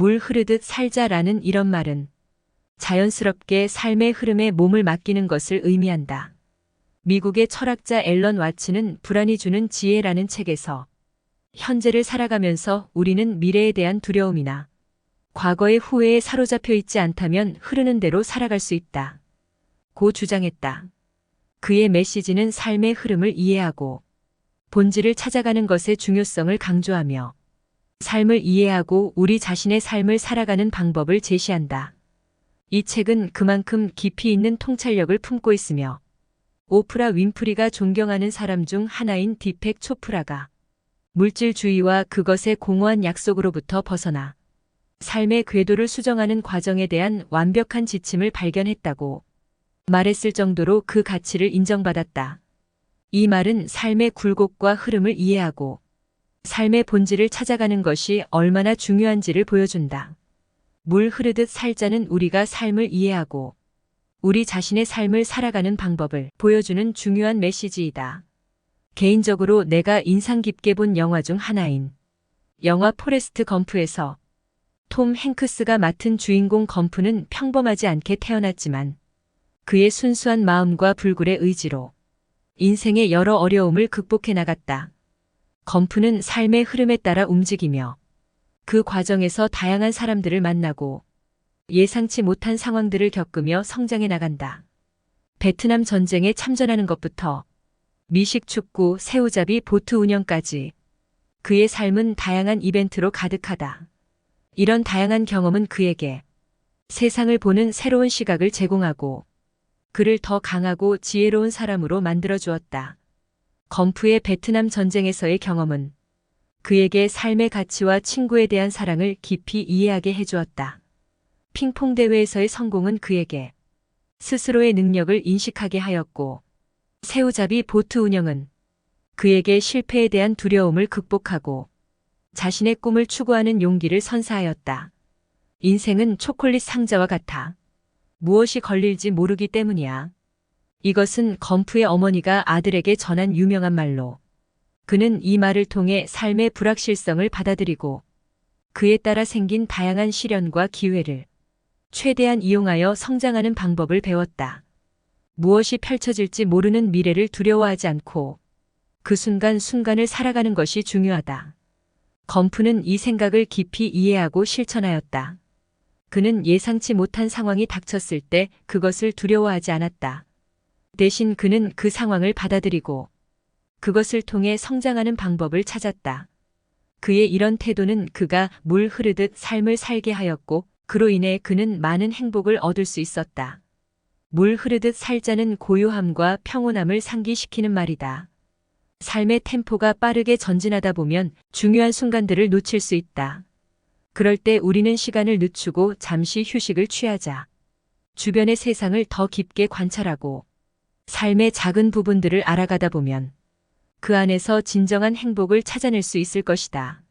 물 흐르듯 살자라는 이런 말은 자연스럽게 삶의 흐름에 몸을 맡기는 것을 의미한다. 미국의 철학자 앨런 와츠는 불안이 주는 지혜라는 책에서 현재를 살아가면서 우리는 미래에 대한 두려움이나 과거의 후회에 사로잡혀 있지 않다면 흐르는 대로 살아갈 수 있다. 고 주장했다. 그의 메시지는 삶의 흐름을 이해하고 본질을 찾아가는 것의 중요성을 강조하며 삶을 이해하고 우리 자신의 삶을 살아가는 방법을 제시한다. 이 책은 그만큼 깊이 있는 통찰력을 품고 있으며 오프라 윈프리가 존경하는 사람 중 하나인 디펙 초프라가 물질주의와 그것의 공허한 약속으로부터 벗어나 삶의 궤도를 수정하는 과정에 대한 완벽한 지침을 발견했다고 말했을 정도로 그 가치를 인정받았다. 이 말은 삶의 굴곡과 흐름을 이해하고 삶의 본질을 찾아가는 것이 얼마나 중요한지를 보여준다. 물 흐르듯 살자는 우리가 삶을 이해하고 우리 자신의 삶을 살아가는 방법을 보여주는 중요한 메시지이다. 개인적으로 내가 인상 깊게 본 영화 중 하나인 영화 포레스트 검프에서 톰 행크스가 맡은 주인공 검프는 평범하지 않게 태어났지만 그의 순수한 마음과 불굴의 의지로 인생의 여러 어려움을 극복해 나갔다. 검프는 삶의 흐름에 따라 움직이며 그 과정에서 다양한 사람들을 만나고 예상치 못한 상황들을 겪으며 성장해 나간다. 베트남 전쟁에 참전하는 것부터 미식 축구, 새우잡이 보트 운영까지 그의 삶은 다양한 이벤트로 가득하다. 이런 다양한 경험은 그에게 세상을 보는 새로운 시각을 제공하고 그를 더 강하고 지혜로운 사람으로 만들어 주었다. 검프의 베트남 전쟁에서의 경험은 그에게 삶의 가치와 친구에 대한 사랑을 깊이 이해하게 해주었다. 핑퐁 대회에서의 성공은 그에게 스스로의 능력을 인식하게 하였고, 새우잡이 보트 운영은 그에게 실패에 대한 두려움을 극복하고 자신의 꿈을 추구하는 용기를 선사하였다. 인생은 초콜릿 상자와 같아. 무엇이 걸릴지 모르기 때문이야. 이것은 검프의 어머니가 아들에게 전한 유명한 말로 그는 이 말을 통해 삶의 불확실성을 받아들이고 그에 따라 생긴 다양한 시련과 기회를 최대한 이용하여 성장하는 방법을 배웠다. 무엇이 펼쳐질지 모르는 미래를 두려워하지 않고 그 순간 순간을 살아가는 것이 중요하다. 검프는 이 생각을 깊이 이해하고 실천하였다. 그는 예상치 못한 상황이 닥쳤을 때 그것을 두려워하지 않았다. 대신 그는 그 상황을 받아들이고 그것을 통해 성장하는 방법을 찾았다. 그의 이런 태도는 그가 물 흐르듯 삶을 살게 하였고 그로 인해 그는 많은 행복을 얻을 수 있었다. 물 흐르듯 살자는 고요함과 평온함을 상기시키는 말이다. 삶의 템포가 빠르게 전진하다 보면 중요한 순간들을 놓칠 수 있다. 그럴 때 우리는 시간을 늦추고 잠시 휴식을 취하자. 주변의 세상을 더 깊게 관찰하고 삶의 작은 부분들을 알아가다 보면 그 안에서 진정한 행복을 찾아낼 수 있을 것이다.